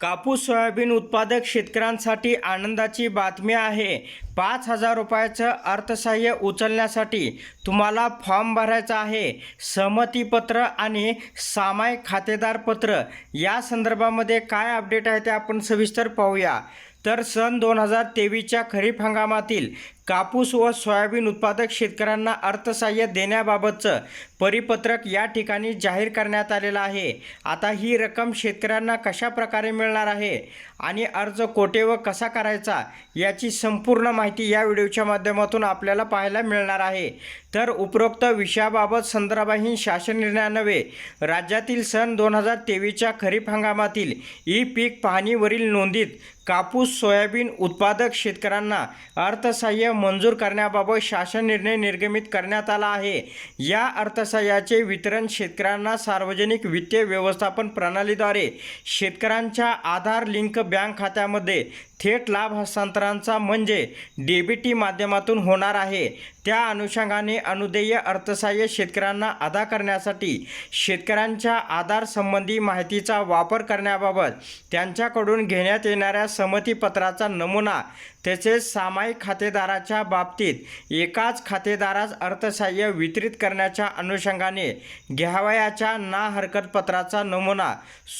कापूस सोयाबीन उत्पादक शेतकऱ्यांसाठी आनंदाची बातमी आहे. पाच हजार रुपयाचं अर्थसहाय्य उचलण्यासाठी तुम्हाला फॉर्म भरायचा आहे. सहमतीपत्र आणि सामायिक खातेदार पत्र या संदर्भामध्ये काय अपडेट आहे ते आपण सविस्तर पाहूया. तर सन दोन हजार तेवीसच्या खरीप हंगामातील कापूस व सोयाबीन उत्पादक शेतकऱ्यांना अर्थसहाय्य देण्याबाबतचं परिपत्रक या ठिकाणी जाहीर करण्यात आलेलं आहे. आता ही रक्कम शेतकऱ्यांना कशा प्रकारे मिळणार आहे आणि अर्ज कोठे व कसा करायचा याची संपूर्ण माहिती या व्हिडिओच्या माध्यमातून आपल्याला पाहायला मिळणार आहे. तर उपरोक्त विषयाबाबत संदर्भाहीन शासन निर्णयानवे राज्यातील सन दोन हजार तेवीसच्या खरीप हंगामातील ई पीक पाहणीवरील नोंदीत कापूस सोयाबीन उत्पादक शेतकऱ्यांना अर्थसहाय्य मंजूर करण्याबाबत शासन निर्णय निर्गमित करण्यात आला आहे. या अर्थसहाय्याचे वितरण शेतकऱ्यांना सार्वजनिक वित्तीय व्यवस्थापन प्रणालीद्वारे शेतकऱ्यांच्या आधार लिंक बँक खात्यामध्ये थेट लाभ हस्तांतरांचा म्हणजे डेबिटी माध्यमातून होणार आहे. त्या अनुषंगाने अनुदेय अर्थसहाय्य शेतकऱ्यांना अदा करण्यासाठी शेतकऱ्यांच्या आधारसंबंधी माहितीचा वापर करण्याबाबत त्यांच्याकडून घेण्यात येणाऱ्या संमतीपत्राचा नमुना तसेच सामायिक खातेदाराच्या बाबतीत एकाच खातेदारास अर्थसहाय्य वितरित करण्याच्या अनुषंगाने घ्यावयाच्या ना हरकत पत्राचा नमुना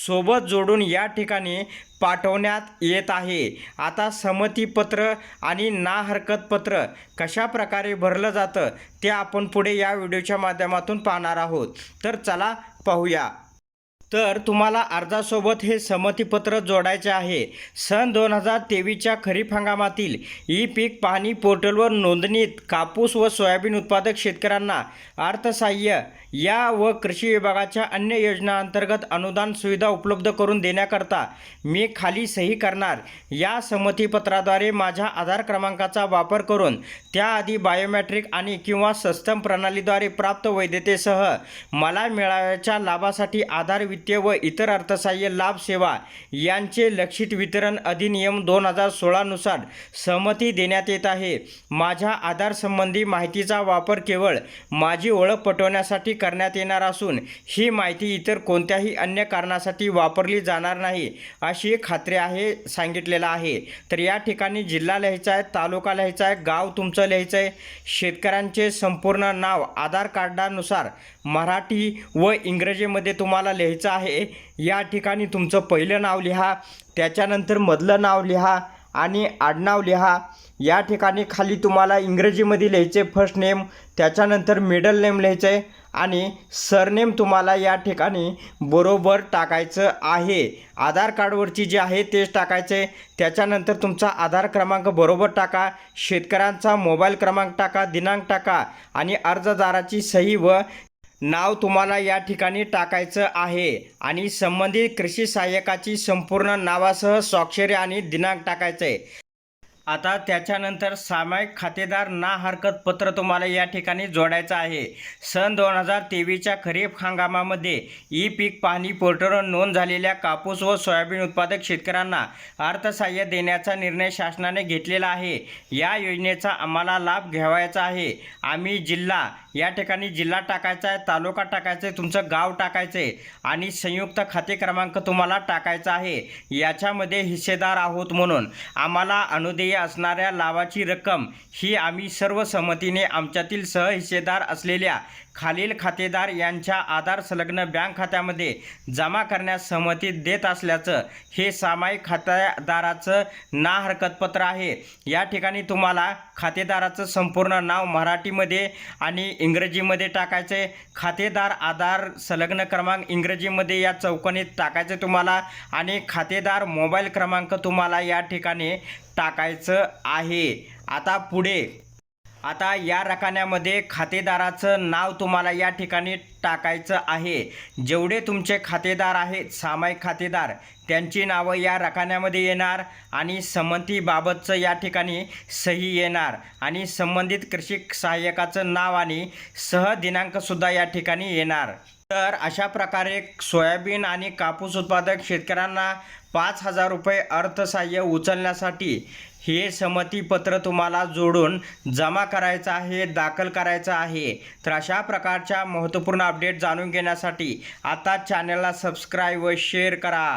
सोबत जोडून या ठिकाणी पाठवण्यात येत आहे. आता संमतीपत्र आणि ना हरकत पत्र कशा प्रकारे भरलं जातं ते आपण पुढे या व्हिडिओच्या माध्यमातून पाहणार आहोत. तर चला पाहूया. तर तुम्हाला अर्जासोबत हे संमतीपत्र जोडायचे आहे. सन दोन हजार तेवीसच्या खरीप हंगामातील ई पीक पाहणी पोर्टलवर नोंदणीत कापूस व सोयाबीन उत्पादक शेतकऱ्यांना अर्थसहाय्य या व कृषी विभागाच्या अन्य योजनांतर्गत अनुदान सुविधा उपलब्ध करून देण्याकरता मी खाली सही करणार. या संमतीपत्राद्वारे माझ्या आधार क्रमांकाचा वापर करून त्याआधी बायोमॅट्रिक आणि किंवा सस्तम प्रणालीद्वारे प्राप्त वैधतेसह मला मिळाव्याच्या लाभासाठी आधार वित्तीय व इतर अर्थसहाय्य लाभ सेवा यांचे लक्षित वितरण अधिनियम दोन हजार सोळानुसार सहमती देण्यात येत आहे. माझ्या आधारसंबंधी माहितीचा वापर केवळ माझी ओळख पटवण्यासाठी करण्यात येणार असून ही माहिती इतर कोणत्याही अन्य कारणासाठी वापरली जाणार नाही अशी खात्री आहे सांगितलेलं आहे. तर या ठिकाणी जिल्हा लिहायचा आहे तालुका लिहायचा आहे गाव तुमचं लिहायचं आहे. शेतकऱ्यांचे संपूर्ण नाव आधार कार्डानुसार मराठी व इंग्रजीमध्ये तुम्हाला लिहायचं आहे. या ठिकाणी तुमचं पहिलं नाव लिहा त्याच्यानंतर मधलं नाव लिहा आणि आडनाव लिहा. या ठिकाणी खाली तुम्हाला इंग्रजीमध्ये लिहायचे फर्स्ट नेम त्याच्यानंतर मिडल नेम लिहायचं आहे आणि सरनेम तुम्हाला या ठिकाणी बरोबर टाकायचं आहे. आधार कार्डवरची जे आहे तेच टाकायचं. आहे त्याच्यानंतर तुमचा आधार क्रमांक बरोबर टाका शेतकऱ्यांचा मोबाईल क्रमांक टाका दिनांक टाका आणि अर्जदाराची सही व नाव तुम्हाला या ठिकाणी टाकायचं आहे. आणि संबंधित कृषी सहाय्यकाची संपूर्ण नावासह स्वाक्षरी आणि दिनांक टाकायचं. आहे आता त्याच्यानंतर सामायिक खातेदार ना हरकत पत्र तुम्हाला या ठिकाणी जोडायचं आहे. सन दोन हजार तेवीसच्या खरीप हंगामामध्ये ई पीक पाहणी पोर्टलवर नोंद झालेल्या कापूस व सोयाबीन उत्पादक शेतकऱ्यांना अर्थसहाय्य देण्याचा निर्णय शासनाने घेतलेला आहे. या योजनेचा आम्हाला लाभ घ्यावायचा आहे. आम्ही जिल्हा या ठिकाणी जिल्हा टाकायचा आहे तालुका टाकायचा आहे तुमचं गाव टाकायचं आहे आणि संयुक्त खाते क्रमांक तुम्हाला टाकायचा आहे. याच्यामध्ये हिस्सेदार आहोत म्हणून आम्हाला अनुदेय असणाऱ्या लाभाची रक्कम ही आम्ही सर्व संमतीने आमच्यातील सहहिस्सेदार असलेल्या खालील खातेदार यांच्या आधार संलग्न बँक खात्यामध्ये जमा करण्यास सहमती देत असल्याचं हे सामायिक खातेदाराचं ना हरकतपत्र आहे. या ठिकाणी तुम्हाला खातेदाराचं संपूर्ण नाव मराठीमध्ये आणि इंग्रजीमध्ये टाकायचं. आहे खातेदार आधार संलग्न क्रमांक इंग्रजीमध्ये या चौकणीत टाकायचं तुम्हाला आणि खातेदार मोबाईल क्रमांक तुम्हाला या ठिकाणी टाकायचं आहे. आता पुढे आता या रकान्यामध्ये खातेदाराचं नाव तुम्हाला या ठिकाणी टाकायचं आहे. जेवढे तुमचे खातेदार आहेत सामायिक खातेदार त्यांची नावं या रकान्यामध्ये येणार आणि संमतीबाबतचं या ठिकाणी सही येणार आणि संबंधित कृषी सहाय्यकाचं नाव आणि सह दिनांकसुद्धा या ठिकाणी येणार. तर अशा प्रकारे सोयाबीन आणि कापूस उत्पादक शेतकऱ्यांना पाच हजार रुपये अर्थसहाय्य उचलण्यासाठी हे संमतीपत्र तुम्हाला जोडून जमा करायचं आहे दाखल करायचं आहे. तर अशा प्रकारच्या महत्त्वपूर्ण अपडेट जाणून घेण्यासाठी आता चॅनलला सबस्क्राईब व शेअर करा.